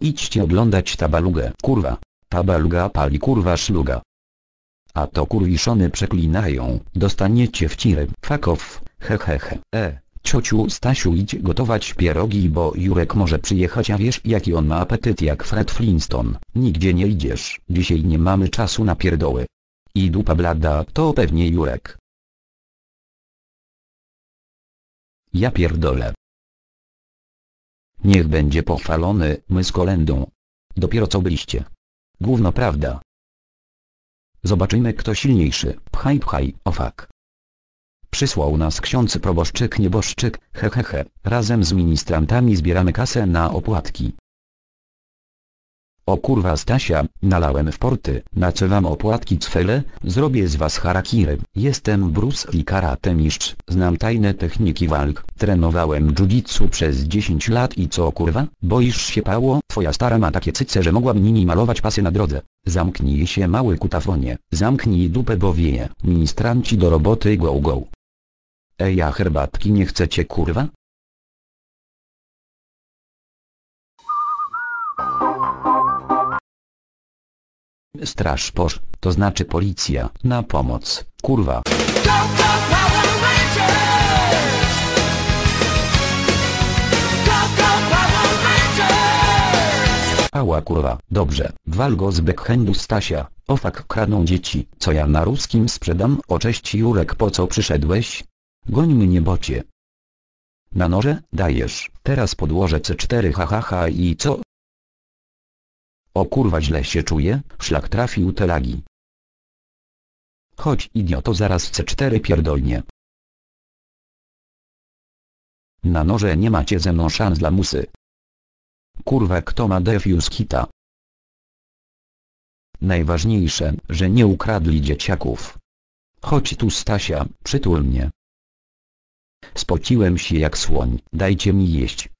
Idźcie oglądać tabalugę. Kurwa. Tabaluga pali kurwa szluga. A to kurwiszony przeklinają, dostaniecie w ciry. Fuck off, hehehe. E, ciociu Stasiu idź gotować pierogi bo Jurek może przyjechać a wiesz jaki on ma apetyt jak Fred Flintstone. Nigdzie nie idziesz, dzisiaj nie mamy czasu na pierdoły. I dupa blada to pewnie Jurek. Ja pierdolę. Niech będzie pochwalony, my z kolendą. Dopiero co byliście. Gówno prawda. Zobaczymy kto silniejszy. Pchaj pchaj, o fuck. Przysłał nas ksiądz proboszczyk nieboszczyk, hehehe, razem z ministrantami zbieramy kasę na opłatki. O kurwa Stasia, nalałem w porty, na co wam opłatki cfele, zrobię z was harakiry. Jestem Bruce Lee karate mistrz, znam tajne techniki walk, trenowałem jiu-jitsu przez 10 lat i co kurwa, boisz się pało? Twoja stara ma takie cyce, że mogła nimi malować pasy na drodze. Zamknij się mały kutafonie, zamknij dupę bo wieje, ministranci do roboty go go. Ej herbatki nie chcecie kurwa? Straż posz, to znaczy policja, na pomoc, kurwa. Ała kurwa, dobrze, wal go z backhandu Stasia, o fuck kradną dzieci, co ja na ruskim sprzedam, o cześć Jurek po co przyszedłeś? Goń mnie bocie. Na noże, dajesz, teraz podłożę C4 hahaha i co? O kurwa źle się czuję, szlak trafił te lagi. Chodź idioto zaraz C4 pierdolnie. Na noże nie macie ze mną szans dla musy. Kurwa kto ma defuse kita? Najważniejsze, że nie ukradli dzieciaków. Chodź tu Stasia, przytul mnie. Spociłem się jak słoń, dajcie mi jeść.